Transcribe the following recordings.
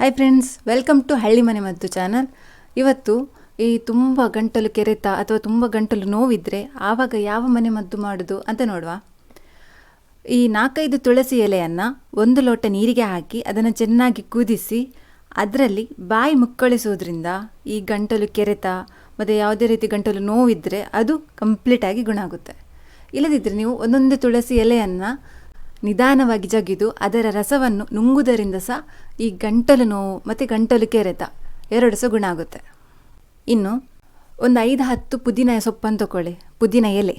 Hi friends welcome to ಹಳ್ಳಿ ಮನೆ ಮದ್ದು ಚಾನಲ್ ಇವತ್ತು ಈ ತುಂಬ ಗಂಟಲು ಕೆರೆತ ಅಥವಾ ತುಂಬ ಗಂಟಲು ನೋವಿದ್ರೆ ಆವಾಗ ಯಾವ ಮನೆ ಮದ್ದು ಮಾಡೋದು ಅಂತ ನೋಡುವ. ಈ ನಾಲ್ಕೈದು ತುಳಸಿ ಎಲೆಯನ್ನು ಒಂದು ಲೋಟ ನೀರಿಗೆ ಹಾಕಿ ಅದನ್ನು ಚೆನ್ನಾಗಿ ಕುದಿಸಿ ಅದರಲ್ಲಿ ಬಾಯಿ ಮುಕ್ಕಳಿಸೋದ್ರಿಂದ ಈ ಗಂಟಲು ಕೆರೆತ ಮತ್ತು ಯಾವುದೇ ರೀತಿ ಗಂಟಲು ನೋವಿದ್ದರೆ ಅದು ಕಂಪ್ಲೀಟಾಗಿ ಗುಣ ಆಗುತ್ತೆ. ಇಲ್ಲದಿದ್ದರೆ ನೀವು ಒಂದೊಂದು ತುಳಸಿ ಎಲೆಯನ್ನು ನಿಧಾನವಾಗಿ ಜಗಿದು ಅದರ ರಸವನ್ನು ನುಂಗುವುದರಿಂದ ಸಹ ಈ ಗಂಟಲು ನೋವು ಮತ್ತು ಗಂಟಲು ಕೆರೆತ ಎರಡು ಸಹ ಗುಣ ಆಗುತ್ತೆ. ಇನ್ನು ಒಂದು ಐದು ಹತ್ತು ಪುದೀನ ಸೊಪ್ಪನ್ನು ತಗೊಳ್ಳಿ ಪುದೀನ ಎಲೆ.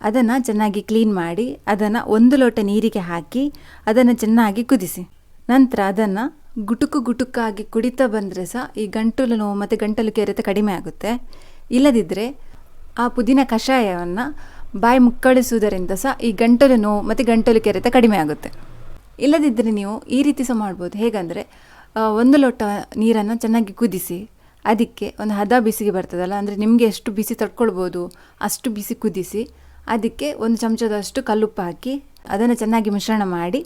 ಅದನ್ನು ಚೆನ್ನಾಗಿ ಕ್ಲೀನ್ ಮಾಡಿ ಅದನ್ನು ಒಂದು ಲೋಟ ನೀರಿಗೆ ಹಾಕಿ ಅದನ್ನು ಚೆನ್ನಾಗಿ ಕುದಿಸಿ. ನಂತರ ಅದನ್ನು ಗುಟುಕು ಗುಟುಕಾಗಿ ಕುಡಿತಾ ಬಂದರೆ ಸಹ ಈ ಗಂಟಲು ನೋವು ಮತ್ತು ಗಂಟಲು ಕೆರೆತ ಕಡಿಮೆ ಆಗುತ್ತೆ. ಇಲ್ಲದಿದ್ದರೆ ಆ ಪುದೀನ ಕಷಾಯವನ್ನು ಬಾಯಿ ಮುಕ್ಕಳಿಸುವುದರಿಂದ ಸಹ ಈ ಗಂಟಲು ನೋವು ಮತ್ತು ಗಂಟಲು ಕೆರೆತ ಕಡಿಮೆ ಆಗುತ್ತೆ. ಇಲ್ಲದಿದ್ದರೆ ನೀವು ಈ ರೀತಿ ಸಹ ಮಾಡ್ಬೋದು. ಹೇಗಂದರೆ ಒಂದು ಲೋಟ ನೀರನ್ನು ಚೆನ್ನಾಗಿ ಕುದಿಸಿ, ಅದಕ್ಕೆ ಒಂದು ಹದ ಬಿಸಿಗೆ ಬರ್ತದಲ್ಲ, ಅಂದರೆ ನಿಮಗೆ ಎಷ್ಟು ಬಿಸಿ ತಡ್ಕೊಳ್ಬೋದು, ಅಷ್ಟು ಬಿಸಿ ಕುದಿಸಿ, ಅದಕ್ಕೆ ಒಂದು ಚಮಚದಷ್ಟು ಕಲ್ಲುಪ್ಪು ಹಾಕಿ, ಅದನ್ನು ಚೆನ್ನಾಗಿ ಮಿಶ್ರಣ ಮಾಡಿ,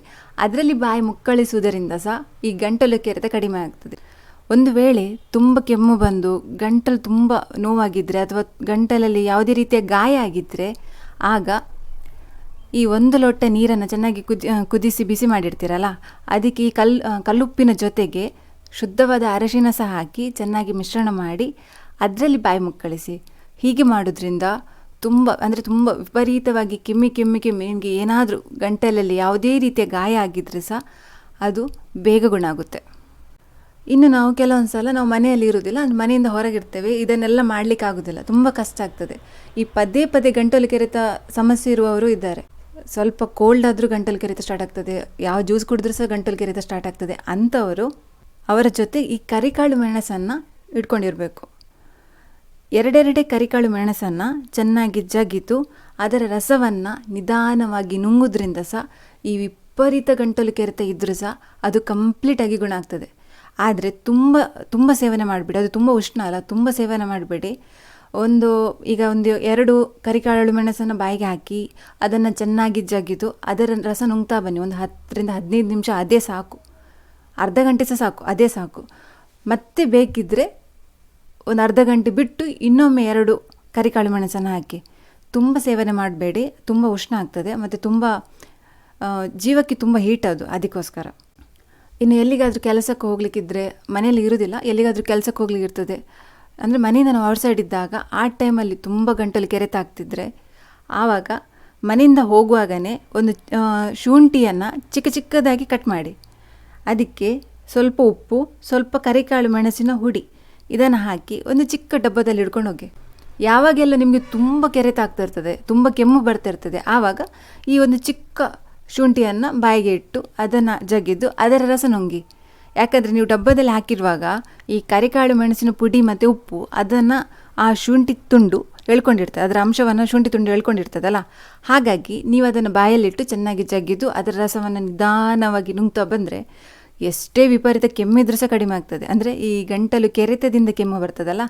ಅದರಲ್ಲಿ ಬಾಯಿ ಮುಕ್ಕಳಿಸುವುದರಿಂದ ಸಹ ಈ ಗಂಟಲು ಕೆರೆತ ಕಡಿಮೆ ಆಗ್ತದೆ. ಒಂದು ವೇಳೆ ತುಂಬ ಕೆಮ್ಮು ಬಂದು ಗಂಟಲು ತುಂಬ ನೋವಾಗಿದ್ದರೆ ಅಥವಾ ಗಂಟಲಲ್ಲಿ ಯಾವುದೇ ರೀತಿಯ ಗಾಯ ಆಗಿದ್ದರೆ ಆಗ ಈ ಒಂದು ಲೋಟ ನೀರನ್ನು ಚೆನ್ನಾಗಿ ಕುದಿ ಕುದಿಸಿ ಬಿಸಿ ಮಾಡಿರ್ತೀರಲ್ಲ ಅದಕ್ಕೆ ಈ ಕಲ್ ಕಲ್ಲುಪ್ಪಿನ ಜೊತೆಗೆ ಶುದ್ಧವಾದ ಅರಶಿನ ಸಹ ಹಾಕಿ ಚೆನ್ನಾಗಿ ಮಿಶ್ರಣ ಮಾಡಿ ಅದರಲ್ಲಿ ಬಾಯಿ ಮುಕ್ಕಳಿಸಿ ಹೀಗೆ ಮಾಡೋದ್ರಿಂದ ತುಂಬ, ಅಂದರೆ ತುಂಬ ವಿಪರೀತವಾಗಿ ಕೆಮ್ಮಿ ಕೆಮ್ಮಿ ಕೆಮ್ಮಿ, ನಿಮಗೆ ಏನಾದರೂ ಗಂಟಲಲ್ಲಿ ಯಾವುದೇ ರೀತಿಯ ಗಾಯ ಆಗಿದ್ದರೆ ಸಹ ಅದು ಬೇಗ ಗುಣ ಆಗುತ್ತೆ ಇನ್ನು ನಾವು ಕೆಲವೊಂದು ಸಲ ನಾವು ಮನೆಯಲ್ಲಿ ಇರುವುದಿಲ್ಲ ಅಂದ್ರೆ ಮನೆಯಿಂದ ಹೊರಗಿರ್ತೇವೆ. ಇದನ್ನೆಲ್ಲ ಮಾಡಲಿಕ್ಕೆ ಆಗೋದಿಲ್ಲ ತುಂಬ ಕಷ್ಟ ಆಗ್ತದೆ. ಈ ಪದೇ ಪದೇ ಗಂಟಲು ಕೆರೆತ ಸಮಸ್ಯೆ ಇರುವವರು ಇದ್ದಾರೆ. ಸ್ವಲ್ಪ ಕೋಲ್ಡ್ ಆದರೂ ಗಂಟಲು ಕೆರೆತ ಸ್ಟಾರ್ಟ್ ಆಗ್ತದೆ. ಯಾವ ಜ್ಯೂಸ್ ಕುಡಿದ್ರೂ ಸಹ ಗಂಟಲು ಕೆರೆತ ಸ್ಟಾರ್ಟ್ ಆಗ್ತದೆ. ಅಂಥವರು ಅವರ ಜೊತೆ ಈ ಕರಿಕಾಳು ಮೆಣಸನ್ನು ಇಟ್ಕೊಂಡಿರಬೇಕು. ಎರಡೆರಡೇ ಕರಿಕಾಳು ಮೆಣಸನ್ನು ಚೆನ್ನಾಗಿ ಜಗಿತು, ಅದರ ರಸವನ್ನು ನಿಧಾನವಾಗಿ ನುಂಗುದ್ರಿಂದ ಸಹ ಈ ವಿಪರೀತ ಗಂಟಲು ಕೆರೆತ ಇದ್ದರೂ ಸಹ ಅದು ಕಂಪ್ಲೀಟಾಗಿ ಗುಣ ಆಗ್ತದೆ. ಆದರೆ ತುಂಬ ತುಂಬ ಸೇವನೆ ಮಾಡಿಬಿಡಿ. ಅದು ತುಂಬ ಉಷ್ಣ ಅಲ್ಲ, ತುಂಬ ಸೇವನೆ ಮಾಡಬೇಡಿ. ಒಂದು, ಈಗ ಒಂದು ಎರಡು ಕರಿಕಾಳು ಮೆಣಸನ್ನು ಬಾಯಿಗೆ ಹಾಕಿ, ಅದನ್ನು ಚೆನ್ನಾಗಿ ಜಗಿದು, ಅದರ ರಸ ನುಂಗ್ತಾ ಬನ್ನಿ. ಒಂದು ಹತ್ತರಿಂದ ಹದಿನೈದು ನಿಮಿಷ, ಅದೇ ಸಾಕು. ಅರ್ಧ ಗಂಟೆ ಸಹ ಸಾಕು, ಅದೇ ಸಾಕು. ಮತ್ತೆ ಬೇಕಿದ್ದರೆ ಒಂದು ಅರ್ಧ ಗಂಟೆ ಬಿಟ್ಟು ಇನ್ನೊಮ್ಮೆ ಎರಡು ಕರಿಕಾಳು ಮೆಣಸನ್ನು ಹಾಕಿ. ತುಂಬ ಸೇವನೆ ಮಾಡಬೇಡಿ, ತುಂಬ ಉಷ್ಣ ಆಗ್ತದೆ, ಮತ್ತು ತುಂಬ ಜೀವಕ್ಕೆ ತುಂಬ ಹೀಟ್ ಅದು, ಅದಕ್ಕೋಸ್ಕರ. ಇನ್ನು ಎಲ್ಲಿಗಾದರೂ ಕೆಲಸಕ್ಕೆ ಹೋಗ್ಲಿಕ್ಕಿದ್ರೆ ಮನೇಲಿ ಇರೋದಿಲ್ಲ ಎಲ್ಲಿಗಾದರೂ ಕೆಲಸಕ್ಕೆ ಹೋಗ್ಲಿಕ್ಕೆ ಇರ್ತದೆ. ಅಂದರೆ ಮನೆಯಿಂದ ನಾವು ಔಟ್ಸೈಡ್ ಇದ್ದಾಗ ಆ ಟೈಮಲ್ಲಿ ತುಂಬ ಗಂಟಲು ಕೆರೆತ ಆಗ್ತಿದ್ರೆ ಆವಾಗ ಮನೆಯಿಂದ ಹೋಗುವಾಗಲೇ ಒಂದು ಶುಂಠಿಯನ್ನು ಚಿಕ್ಕ ಚಿಕ್ಕದಾಗಿ ಕಟ್ ಮಾಡಿ. ಅದಕ್ಕೆ ಸ್ವಲ್ಪ ಉಪ್ಪು, ಸ್ವಲ್ಪ ಕರಿಕಾಳು ಮೆಣಸಿನ ಹುಡಿ ಇದನ್ನು ಹಾಕಿ ಒಂದು ಚಿಕ್ಕ ಡಬ್ಬದಲ್ಲಿ ಹಿಡ್ಕೊಂಡು ಹೋಗಿ. ಯಾವಾಗೆಲ್ಲ ನಿಮಗೆ ತುಂಬ ಕೆರೆತ ಆಗ್ತಾ ಇರ್ತದೆ, ತುಂಬ ಕೆಮ್ಮು ಬರ್ತಾ ಇರ್ತದೆ, ಆವಾಗ ಈ ಒಂದು ಚಿಕ್ಕ ಶುಂಠಿಯನ್ನು ಬಾಯಿಗೆ ಇಟ್ಟು ಅದನ್ನು ಜಗಿದು ಅದರ ರಸ ನುಂಗಿ. ಯಾಕಂದರೆ ನೀವು ಡಬ್ಬದಲ್ಲಿ ಹಾಕಿರುವಾಗ ಈ ಕರಿಕಾಳು, ಮೆಣಸಿನ ಪುಡಿ ಮತ್ತು ಉಪ್ಪು ಅದನ್ನು ಆ ಶುಂಠಿ ತುಂಡು ಎಳ್ಕೊಂಡಿರ್ತದೆ. ಅದರ ಅಂಶವನ್ನು ಶುಂಠಿ ತುಂಡು ಎಳ್ಕೊಂಡಿರ್ತದಲ್ಲ? ಹಾಗಾಗಿ ನೀವು ಅದನ್ನು ಬಾಯಲ್ಲಿಟ್ಟು ಚೆನ್ನಾಗಿ ಜಗಿದು ಅದರ ರಸವನ್ನು ನಿಧಾನವಾಗಿ ನುಂಗ್ತಾ ಬಂದರೆ ಎಷ್ಟೇ ವಿಪರೀತ ಕೆಮ್ಮಿದ್ರೂ ಸಹ ಕಡಿಮೆ ಆಗ್ತದೆ. ಅಂದರೆ ಈ ಗಂಟಲು ಕೆರೆತದಿಂದ ಕೆಮ್ಮು ಬರ್ತದಲ್ಲ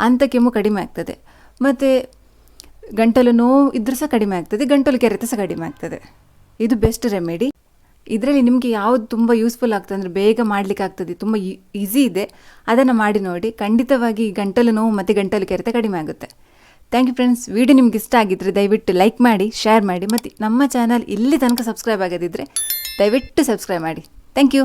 ಅಂಥ ಕೆಮ್ಮು ಕಡಿಮೆ ಆಗ್ತದೆ. ಮತ್ತು ಗಂಟಲು ನೋವು ಇದ್ರೂ ಸಹ ಕಡಿಮೆ ಆಗ್ತದೆ, ಗಂಟಲು ಕೆರೆತ ಸಹ ಕಡಿಮೆ ಆಗ್ತದೆ. ಇದು ಬೆಸ್ಟ್ ರೆಮಿಡಿ ಇದರಲ್ಲಿ ನಿಮಗೆ ಯಾವುದು ತುಂಬ ಯೂಸ್ಫುಲ್ ಆಗ್ತದೆ ಅಂದರೆ ಬೇಗ ಮಾಡಲಿಕ್ಕೆ ಆಗ್ತದೆ, ತುಂಬ ಈಸಿ ಇದೆ. ಅದನ್ನು ಮಾಡಿ ನೋಡಿ. ಖಂಡಿತವಾಗಿ ಗಂಟಲು ನೋವು ಮತ್ತು ಗಂಟಲು ಕೆರೆತ ಕಡಿಮೆ ಆಗುತ್ತೆ. ಥ್ಯಾಂಕ್ ಯು ಫ್ರೆಂಡ್ಸ್ ವಿಡಿಯೋ ನಿಮ್ಗೆ ಇಷ್ಟ ಆಗಿದ್ದರೆ ದಯವಿಟ್ಟು ಲೈಕ್ ಮಾಡಿ ಶೇರ್ ಮಾಡಿ. ಮತ್ತು ನಮ್ಮ ಚಾನಲ್ ಇಲ್ಲಿ ತನಕ ಸಬ್ಸ್ಕ್ರೈಬ್ ಆಗದಿದ್ದರೆ ದಯವಿಟ್ಟು ಸಬ್ಸ್ಕ್ರೈಬ್ ಮಾಡಿ. Thank you